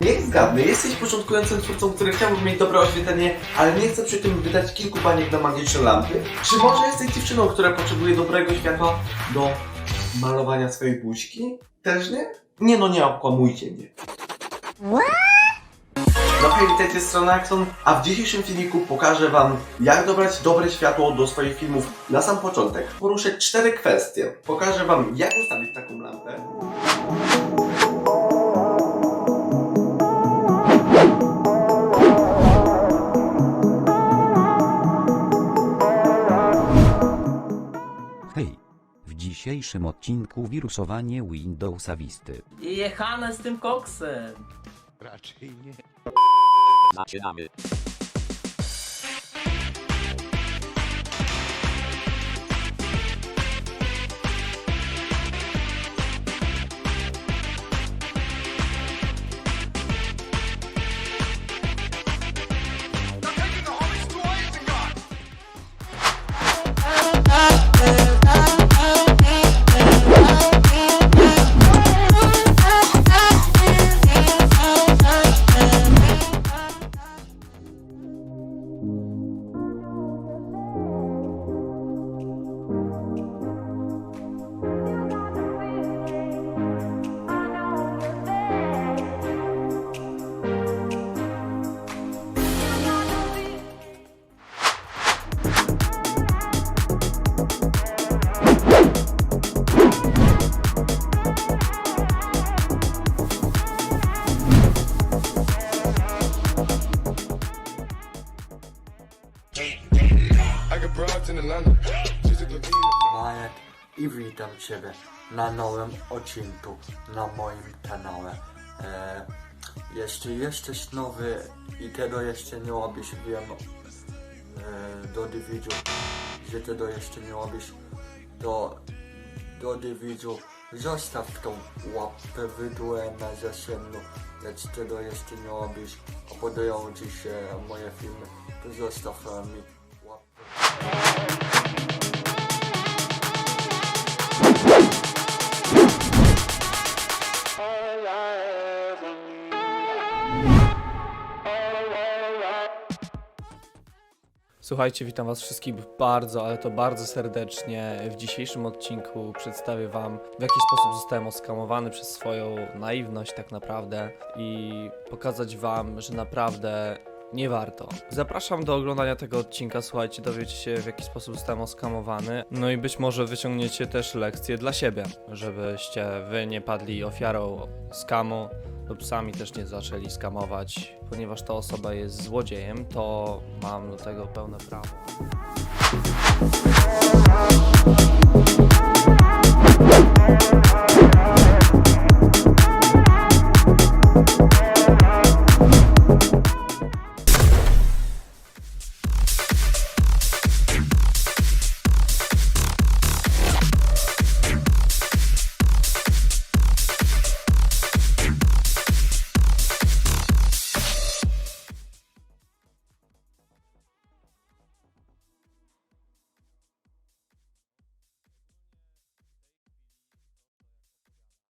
Niech zgadnę, jesteś początkującym twórcą, który chciałby mieć dobre oświetlenie, ale nie chce przy tym wydać kilku baniek na magiczne lampy? Czy może jesteś dziewczyną, która potrzebuje dobrego światła do malowania swojej buźki? Też nie? Nie no, nie okłamujcie mnie. No hej, witajcie, strona Axon, a w dzisiejszym filmiku pokażę wam, jak dobrać dobre światło do swoich filmów. Na sam początek poruszę cztery kwestie. Pokażę wam, jak ustawić taką lampę. Dzisiejszym odcinku wirusowanie Windowsa Visty. I jechane z tym koksem. Raczej nie. Zaczynamy. Majek i witam Ciebie na nowym odcinku na moim kanale. E, jeśli jesteś nowy i tego jeszcze nie robisz, wiem e, do widzów, że tego jeszcze nie robisz, to do widzów zostaw tą łapkę w na zasięgu, jak tego jeszcze nie robisz, a podobają Ci się moje filmy, zostaw mi łapkę. Słuchajcie, witam Was wszystkich bardzo, ale to bardzo serdecznie. W dzisiejszym odcinku przedstawię Wam, w jaki sposób zostałem oskamowany przez swoją naiwność, tak naprawdę, i pokazać Wam, że naprawdę nie warto. Zapraszam do oglądania tego odcinka, słuchajcie, dowiecie się w jaki sposób zostałem oskamowany, no i być może wyciągniecie też lekcje dla siebie, żebyście wy nie padli ofiarą skamu lub sami też nie zaczęli skamować. Ponieważ ta osoba jest złodziejem, to mam do tego pełne prawo.